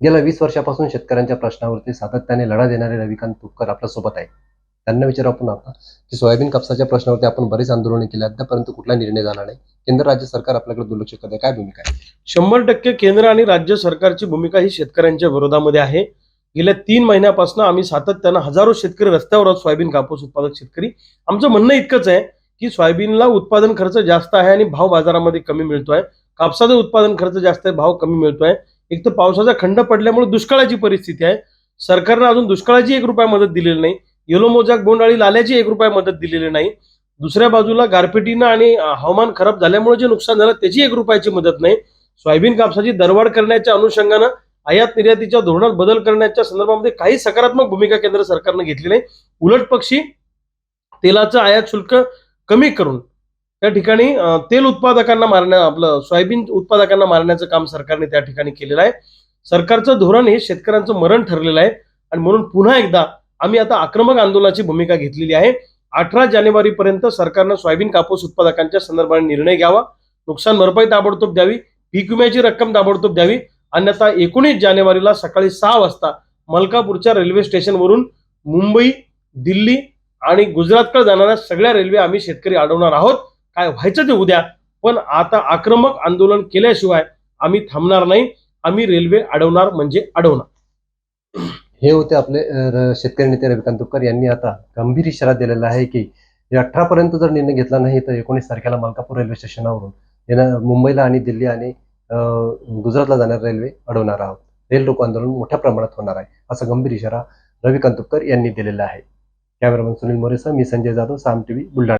गेल्या वीस वर्षापासून शेतकऱ्यांच्या प्रश्नावरती सातत्याने लढा देणारे रविकांत तुपकर आपल्यासोबत आहे त्यांना विचारू आपण आता की सोयाबीन कापसाच्या प्रश्नावरती आपण बरेच आंदोलने केली परंतु कुठला निर्णय झाला नाही. केंद्र राज्य सरकार आपल्याकडे दुर्लक्ष करते. काय भूमिका आहे? शंभर टक्के केंद्र आणि राज्य सरकारची भूमिका ही शेतकऱ्यांच्या विरोधामध्ये आहे. गेल्या तीन महिन्यापासून आम्ही सातत्यानं हजारो शेतकरी रस्त्यावर आहोत. सोयाबीन कापूस उत्पादक शेतकरी. आमचं म्हणणं इतकंच आहे की सोयाबीनला उत्पादन खर्च जास्त आहे आणि भाव बाजारामध्ये कमी मिळतोय. कापसाचं उत्पादन खर्च जास्त आहे भाव कमी मिळतोय. एक तर पावसाचा खंड पडल्यामुळे दुष्काळाची परिस्थिती आहे. सरकारनं अजून दुष्काळाची एक रुपया मदत दिलेली नाही. येलो मोजाक बोंडाळी लाल्याची एक रुपया मदत दिलेली नाही. दुसऱ्या बाजूला गारपिटीनं आणि हवामान खराब झाल्यामुळे जे नुकसान झालं त्याची एक रुपयाची मदत नाही. सोयाबीन कापसाची दरवाढ करण्याच्या अनुषंगानं आयात निर्यातीच्या धोरणात बदल करण्याच्या संदर्भामध्ये काही सकारात्मक भूमिका केंद्र सरकारनं घेतली नाही. उलट पक्षी तेलाचं आयात शुल्क कमी करून त्या ठिकाणी तेल उत्पादकांना मारण्या आपलं सोयाबीन उत्पादकांना मारण्याचं काम सरकारने त्या ठिकाणी केलेलं आहे. सरकारचं धोरण हे शेतकऱ्यांचं मरण ठरलेलं आहे. आणि म्हणून पुन्हा एकदा आम्ही आता आक्रमक आंदोलनाची भूमिका घेतलेली आहे. अठरा जानेवारी पर्यंत सरकारनं सोयाबीन कापूस उत्पादकांच्या संदर्भाने निर्णय घ्यावा. नुकसान भरपाई ताबडतोब द्यावी. पीक विम्याची रक्कम ताबडतोब द्यावी. अन्यथा एकोणीस जानेवारीला सकाळी सहा वाजता मलकापूरच्या रेल्वे स्टेशनवरून मुंबई दिल्ली आणि गुजरातकडे जाणाऱ्या सगळ्या रेल्वे आम्ही शेतकरी अडवणार आहोत. काय व्हायचं ते उद्या. पण आता आक्रमक आंदोलन केल्याशिवाय आम्ही थांबणार नाही. आम्ही रेल्वे अडवणार म्हणजे अडवणार. हे होते आपले शेतकरी नेते रविकांत तुपकर यांनी आता गंभीर इशारा दिलेला आहे की अठरा पर्यंत जर निर्णय घेतला नाही तर एकोणीस तारखेला मलकापूर रेल्वे स्टेशनावरून मुंबईला आणि दिल्ली आणि अं, गुजरातला जाणारी रेल्वे अडवणार आहोत. रेल रोको आंदोलन मोठ्या प्रमाणात होणार आहे असा गंभीर इशारा रविकांत तुपकर यांनी दिलेला आहे. कॅमेरामन सुनील मोरेसह मी संजय जाधव साम टीव्ही बुलढाणा.